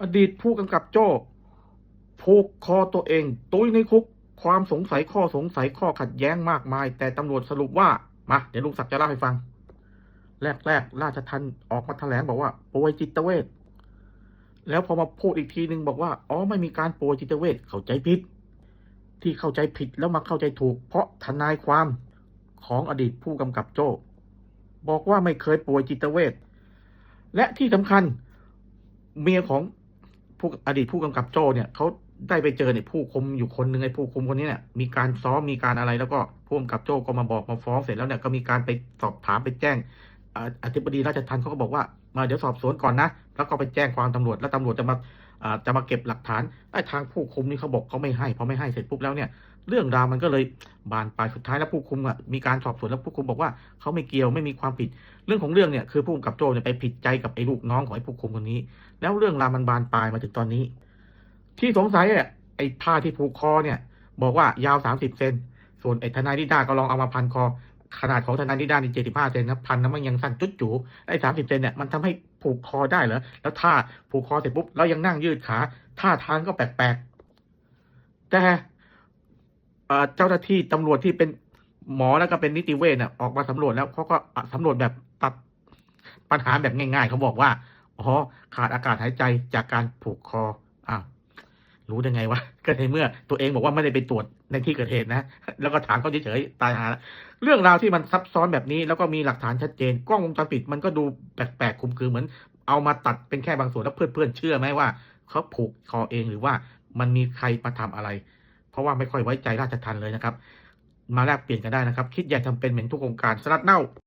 อดีตผู้กำกับโจ้ผูกคอตัวเองตุยในคุก ความสงสัยข้อสงสัยข้อขัดแย้งมากมาย แต่ตำรวจสรุปว่า มา เดี๋ยวลุงศักดิ์จะเล่าให้ฟัง แรกๆราชทันออกมาแถลงบอกว่า ป่วยจิตเวชแล้วพอมาพูดอีกทีหนึ่งบอกว่า อ๋อไม่มีการป่วยจิตเวชเข้าใจผิด ที่เข้าใจผิดแล้วมาเข้าใจถูก เพราะทนายความของอดีตผู้กำกับโจ้บอกว่าไม่เคยป่วยจิตเวชและที่สำคัญเมียของ ผู้อดีตผู้กำกับโจ้เนี่ยเขาได้ไปเจอเนี่ยผู้คุมอยู่คนหนึ่งไอ้ผู้คุมคนนี้เนี่ยมีการซ้อมมีการอะไรแล้วก็ผู้กำกับโจ้ก็มาบอกมาฟ้องเสร็จแล้วเนี่ยก็มีการไปสอบถามไปแจ้งอธิบดีราชทัณฑ์เขาก็บอกว่ามาเดี๋ยวสอบสวนก่อนนะแล้วก็ไปแจ้งความตำรวจแล้วตำรวจจะมาอ่าจะมาเก็บหลักฐานไอ้ทางผู้คุมนี่เขาบอกเขาไม่ให้พอไม่ให้เสร็จปุ๊บแล้วเนี่ย เรื่องราวมันก็เลยบานปลายสุดท้ายแล้วผู้คุมอะมีการสอบสวนแล้วผู้คุมบอกว่าเขาไม่เกี่ยวไม่มีความผิด เรื่องของเรื่องเนี่ยคือผู้กำกับโจ้เนี่ยไปผิดใจกับไอ้ลูกน้องของไอ้ผู้คุมคนนี้ แล้วเรื่องราวมันบานปลายมาถึงตอนนี้ ที่สงสัยอะไอ้ผ้าที่ผูกคอเนี่ย บอกว่ายาวสามสิบเซนส่วนไอ้ทนายนิด้าก็ลองเอามาพันคอ ขนาดของทนายนิด้านี่เจ็ดสิบห้าเซนนะพันนะมันยังสั้นจุดจูไอ้สามสิบเซนเนี่ยมันทำให้ผูกคอได้เหรอแล้วถ้าผูกคอเสร็จปุ๊บแล้วยังนั่งยืดขาท่าทางก็แปลกๆแต่ เจ้าหน้าที่ตำรวจที่เป็นหมอแล้วก็เป็นนิติเวชน่ะออกมาสำรวจแล้วเขาก็สำรวจแบบตัดปัญหาแบบง่าย ๆเขาบอกว่าอ๋อขาดอากาศหายใจจากการผูกคออ้าวรู้ได้ไงวะก็ในเมื่อตัวเองบอกว่าไม่ได้ไปตรวจในที่เกิดเหตุนะ แล้วก็ถามเขาเฉยๆตายหาเรื่องราวที่มันซับซ้อนแบบนี้ แล้วก็มีหลักฐานชัดเจน กล้องวงจรปิดมันก็ดูแปลกๆคุมคือเหมือน เอามาตัดเป็นแค่บางส่วนแล้วเพื่อนๆเชื่อไหมว่าเขาผูกคอเองหรือว่ามันมีใครมาทำอะไร ราะว่าไม่ค่อยไว้ใจราชทันเลยนะครับ มาแลกเปลี่ยนกันได้นะครับ คิดอยากทำเป็นเหมือนทุกโครงการสลัดเน่า